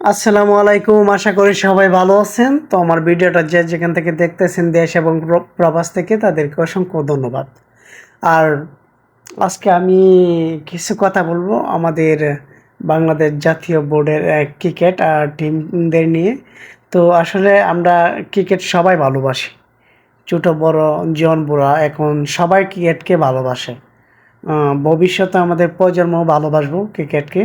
আসসালামু আলাইকুম, আশা করি সবাই ভালো আছেন। তো আমার ভিডিওটা যে যেখান থেকে দেখতেছেন দেশ এবং প্রবাস থেকে, তাদেরকে অসংখ্য ধন্যবাদ। আর আজকে আমি কিছু কথা বলব আমাদের বাংলাদেশ জাতীয় বোর্ডের ক্রিকেট আর টিমদের নিয়ে। তো আসলে আমরা ক্রিকেট সবাই ভালোবাসি। ছোটো, বড়, জন, বুড়া, এখন সবাই ক্রিকেটকে ভালোবাসে। ভবিষ্যতে আমাদের প্রজন্ম ভালোবাসবো ক্রিকেটকে।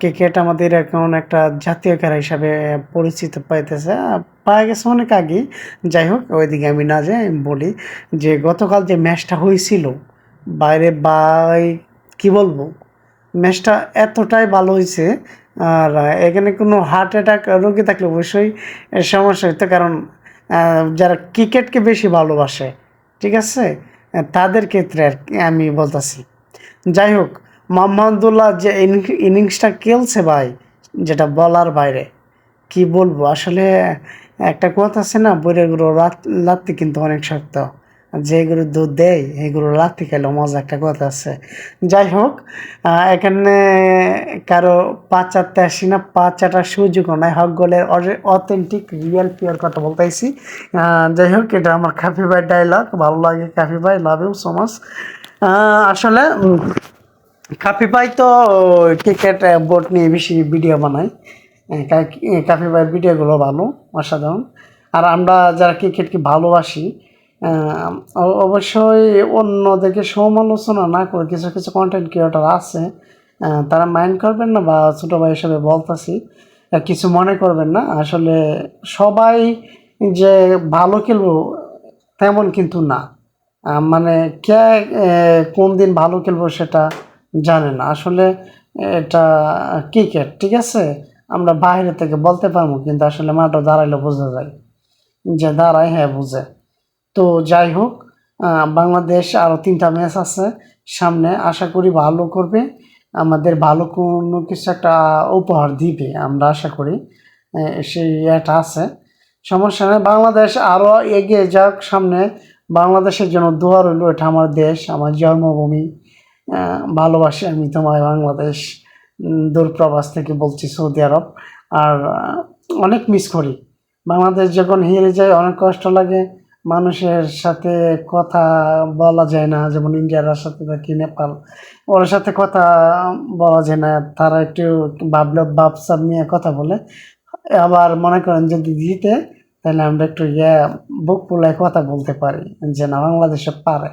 ক্রিকেট আমাদের এখন একটা জাতীয় খেলা হিসাবে পরিচিত পাইতেছে। পাওয়া গেছে অনেক আগে যাই হোক, ওইদিকে আমি না যাই, আমি বলি যে গতকাল যে ম্যাচটা হয়েছিল, বাইরে বাই, কি বলব? ম্যাচটা এতটাই ভালো হয়েছে, আর এখানে কোনো হার্ট অ্যাটাক রোগী থাকলে অবশ্যই সমস্যা হতো কারণ যারা ক্রিকেটকে বেশি ভালোবাসে, ঠিক আছে? তাদের ক্ষেত্রে আর আমি বলতেছি। যাই হোক মোহাম্মদুল্লাহ যে ইনি- ইনিংসটা খেলছে ভাই, যেটা বলার বাইরে, কি বলব? আসলে একটা কথা আছে না বইরেগুলো রাত লাত্তি কিন্তু অনেক শক্ত। যেগুলো দুধ দেয় এগুলো লাত্তি খেলে মজা একটা কথা আছে। যাই হোক এখানে কারও পা চারতে আসি না পা চাটার সুযোগও নাই। হক গোলের অথেন্টিক রিয়েল পিওর কথা বলতেছি। যাই হোক, এটা আমার কাফি ভাই ডায়লগ ভালো লাগে কাফি ভাই লাভ ইউ সো মাচ আসলে কাফি ভাই তো ক্রিকেট বোর্ড নিয়ে বেশি ভিডিও বানায়। কাপি ভাইয়ের ভিডিওগুলো ভালো, অসাধারণ। আর আমরা যারা ক্রিকেটকে ভালোবাসি অবশ্যই অন্যদেরকে সমালোচনা না করে কিছু কিছু কন্টেন্ট ক্রিয়েটর আছে তারা মাইন্ড করবেন না বা ছোটো ভাই হিসেবে বলতেছি কিছু মনে করবেন না। আসলে সবাই যে ভালো খেলব তেমন কিন্তু না। মানে কে কোন দিন ভালো খেলব সেটা জানে না। আসলে এটা ক্রিকেট ঠিক আছে? আমরা বাইরে থেকে বলতে পারব, কিন্তু আসলে মাঠে দাঁড়াইলে বোঝা যায়। যে দাঁড়ায় হ্যাঁ বুঝে। তো যাই হোক বাংলাদেশ আরও তিনটা ম্যাচ আছে সামনে। আশা করি ভালো করবে। আমাদের ভালো কোনো কিছু একটা উপহার দিবে, আমরা আশা করি। সেই এটা আছে। সমস্যা নেই, বাংলাদেশ আরও এগিয়ে যাক সামনে। বাংলাদেশের জন্য দোয়া রইল, এটা আমার দেশ, আমার জন্মভূমি। ভালোবাসি। আমি তোমায় বাংলাদেশ দূরপ্রবাস থেকে বলছি সৌদি আরব। আর অনেক মিস করি। বাংলাদেশ যখন হেরে যায়, অনেক কষ্ট লাগে। মানুষের সাথে কথা বলা যায় না। যেমন ইন্ডিয়ার সাথে থাকি, নেপাল, ওর সাথে কথা বলা যায় না। তারা একটু ভাবলে ভাবসাব নিয়ে কথা বলে। আবার মনে করেন যদি জিতে তাহলে আমরা একটু ইয়ে বুক ফুলায় কথা বলতে পারি। যে না, বাংলাদেশে পারে।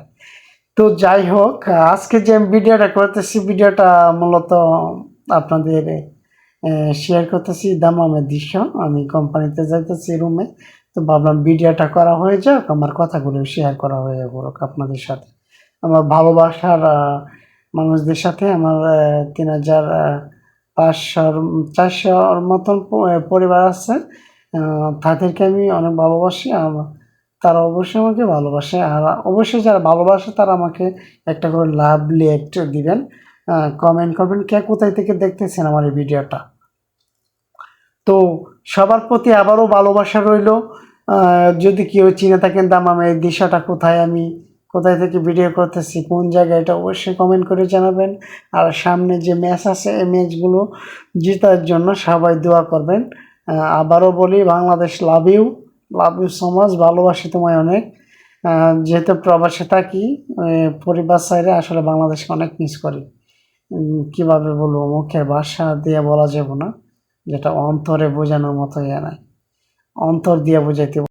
তো যাই হোক, আজকে যে ভিডিওটা করতেছি, ভিডিওটা মূলত আপনাদের শেয়ার করতেছি দামামের দৃশ্য। আমি কোম্পানিতে যাইতেছি রুমে তো ভাবলাম ভিডিওটা করা হয়ে যাক, আমার কথাগুলো শেয়ার করা হয়ে পড়ুক আপনাদের সাথে। আমার ভালোবাসার মানুষদের সাথে আমার তিন হাজার পাঁচশোর, চারশোর মতন পরিবার আছে। তাদেরকে আমি অনেক ভালোবাসি। আর তারা অবশ্যই আমাকে ভালোবাসে আর অবশ্যই যারা ভালোবাসে তারা আমাকে একটা করে লাভ লিয়েক্ট দিবেন। কমেন্ট করবেন কে কোথায় থেকে দেখতেছেন আমার এই ভিডিওটা। তো সবার প্রতি আবারও ভালোবাসা রইল। যদি কেউ চিনে থাকেন দাম আমি এই দিশাটা কোথায়, আমি কোথায় থেকে ভিডিও করতেছি, কোন জায়গায়, এটা অবশ্যই কমেন্ট করে জানাবেন। আর সামনে যে ম্যাচ আছে, এই ম্যাচগুলো জেতার জন্য সবাই দোয়া করবেন। আবারও বলি, Bangladesh love you. Love you so সমাজ ভালোবাসি তোমায় অনেক। যেহেতু প্রবাসে থাকি পরিবার সাইডে আসলে বাংলাদেশকে অনেক মিস করি। কীভাবে বলব, মুখে ভাষা দিয়ে বলা যাব না। যেটা অন্তরে বোঝানোর মতো ইয়ে নাই। অন্তর দিয়ে বোঝাইতে